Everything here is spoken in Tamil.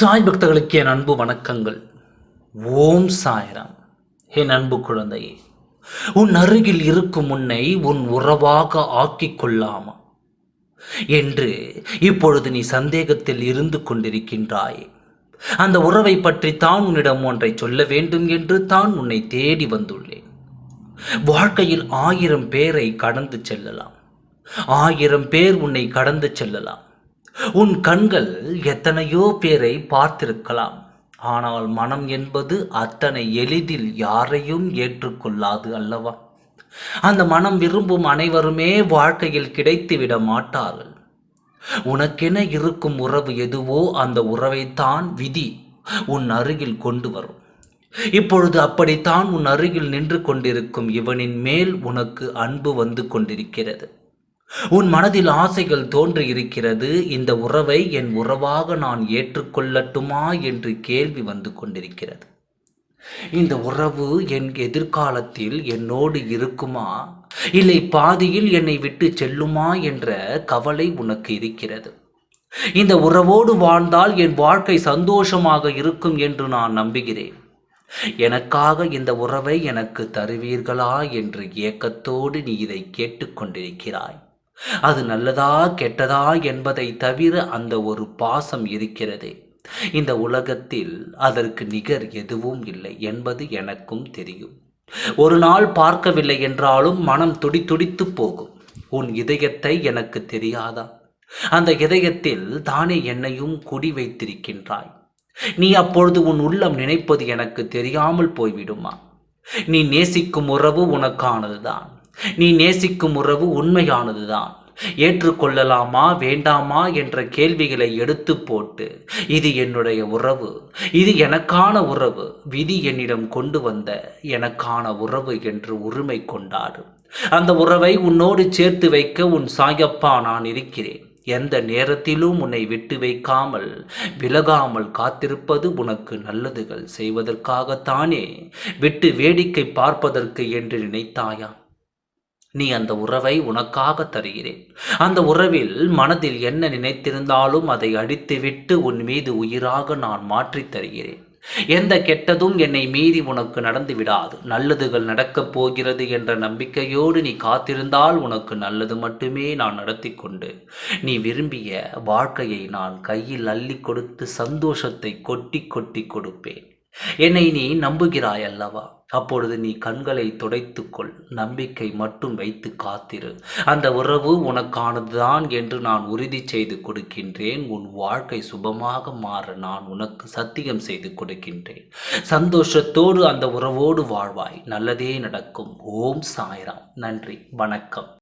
சாய் பக்தர்களுக்கு என் அன்பு வணக்கங்கள். ஓம் சாய்ராம். என் அன்பு குழந்தையே உன் அருகில் இருக்கும் உன்னை உன் உறவாக ஆக்கிக் கொள்ளாமா? என்று இப்பொழுது நீ சந்தேகத்தில் இருந்து கொண்டிருக்கின்றாயே. அந்த உறவை பற்றி தான் உன்னிடம் ஒன்றை சொல்ல வேண்டும் என்று தான் உன்னை தேடி வந்துள்ளேன். வாழ்க்கையில் ஆயிரம் பேரை கடந்து செல்லலாம். ஆயிரம் பேர் உன்னை கடந்து செல்லலாம். உன் கண்கள் எத்தனையோ பேரை பார்த்திருக்கலாம். ஆனால் மனம் என்பது அத்தனை எளிதில் யாரையும் ஏற்றுக்கொள்ளாது அல்லவா? அந்த மனம் விரும்பும் அனைவருமே வாழ்க்கையில் கிடைத்துவிட மாட்டார்கள். உனக்கென இருக்கும் உறவு எதுவோ அந்த உறவைத்தான் விதி உன் அருகில் கொண்டு வரும். இப்பொழுது அப்படித்தான் உன் அருகில் நின்று கொண்டிருக்கும் இவனின் மேல் உனக்கு அன்பு வந்து கொண்டிருக்கிறது. உன் மனதில் ஆசைகள் தோன்றி இருக்கிறது இந்த உறவை என் உறவாக நான் ஏற்றுக்கொள்ளட்டுமா என்று கேள்வி வந்து கொண்டிருக்கிறது. இந்த உறவு என் எதிர்காலத்தில் என்னோடு இருக்குமா? இல்லை பாதியில் என்னை விட்டு செல்லுமா என்ற கவலை உனக்கு இருக்கிறது. இந்த உறவோடு வாழ்ந்தால் என் வாழ்க்கை சந்தோஷமாக இருக்கும் என்று நான் நம்புகிறேன். எனக்காக இந்த உறவை எனக்கு தருவீர்களா என்று ஏக்கத்தோடு நீ இதை கேட்டுக்கொண்டிருக்கிறாய். அது நல்லதா கெட்டதா என்பதை தவிர அந்த ஒரு பாசம் இருக்கிறதே. இந்த உலகத்தில் அதற்கு நிகர் எதுவும் இல்லை என்பது எனக்கும் தெரியும். ஒரு நாள் பார்க்கவில்லை என்றாலும் மனம் துடி துடித்து போகும். உன் இதயத்தை எனக்கு தெரியாதா? அந்த இதயத்தில் தானே என்னையும் குடி வைத்திருக்கின்றாய். நீ அப்பொழுது உன் உள்ளம் நினைப்பது எனக்கு தெரியாமல் போய்விடுமா? நீ நேசிக்கும் உறவு உனக்கானதுதான். நீ நேசிக்கும் உறவு உண்மையானதுதான். ஏற்றுக்கொள்ளலாமா வேண்டாமா என்ற கேள்விகளை எடுத்து போட்டு இது என்னுடைய உறவு இது எனக்கான உறவு விதி என்னிடம் கொண்டு வந்த எனக்கான உறவு என்று உரிமை கொண்டாடு. அந்த உறவை உன்னோடு சேர்த்து வைக்க உன் சாயப்பா நான் இருக்கிறேன். எந்த நேரத்திலும் உன்னை விட்டு வைக்காமல் விலகாமல் காத்திருப்பது உனக்கு நல்லதுகள் செய்வதற்காகத்தானே விட்டு வேடிக்கை பார்ப்பதற்கு என்று நினைத்தாயா? நீ அந்த உறவை உனக்காக தருகிறேன். அந்த உறவில் மனதில் என்ன நினைத்திருந்தாலும் அதை அடித்துவிட்டு உன் மீது உயிராக நான் மாற்றித் தருகிறேன். எந்த கெட்டதும் என்னை மீறி உனக்கு நடந்து விடாது. நல்லதுகள் நடக்கப் போகிறது என்ற நம்பிக்கையோடு நீ காத்திருந்தால் உனக்கு நல்லது மட்டுமே நான் நடத்தி கொண்டு நீ விரும்பிய வாழ்க்கையை நான் கையில் அள்ளி கொடுத்து சந்தோஷத்தை கொட்டி கொட்டி கொடுப்பேன். என்னை நீ நம்புகிறாய் அல்லவா? அப்பொழுது நீ கண்களை துடைத்துக்கொள் நம்பிக்கை மட்டும் வைத்து காத்திரு. அந்த உறவு உனக்கானதுதான் என்று நான் உறுதி செய்து கொடுக்கின்றேன். உன் வாழ்க்கை சுபமாக மாற நான் உனக்கு சத்தியம் செய்து கொடுக்கின்றேன். சந்தோஷத்தோடு அந்த உறவோடு வாழ்வாய். நல்லதே நடக்கும். ஓம் சாய்ராம். நன்றி. வணக்கம்.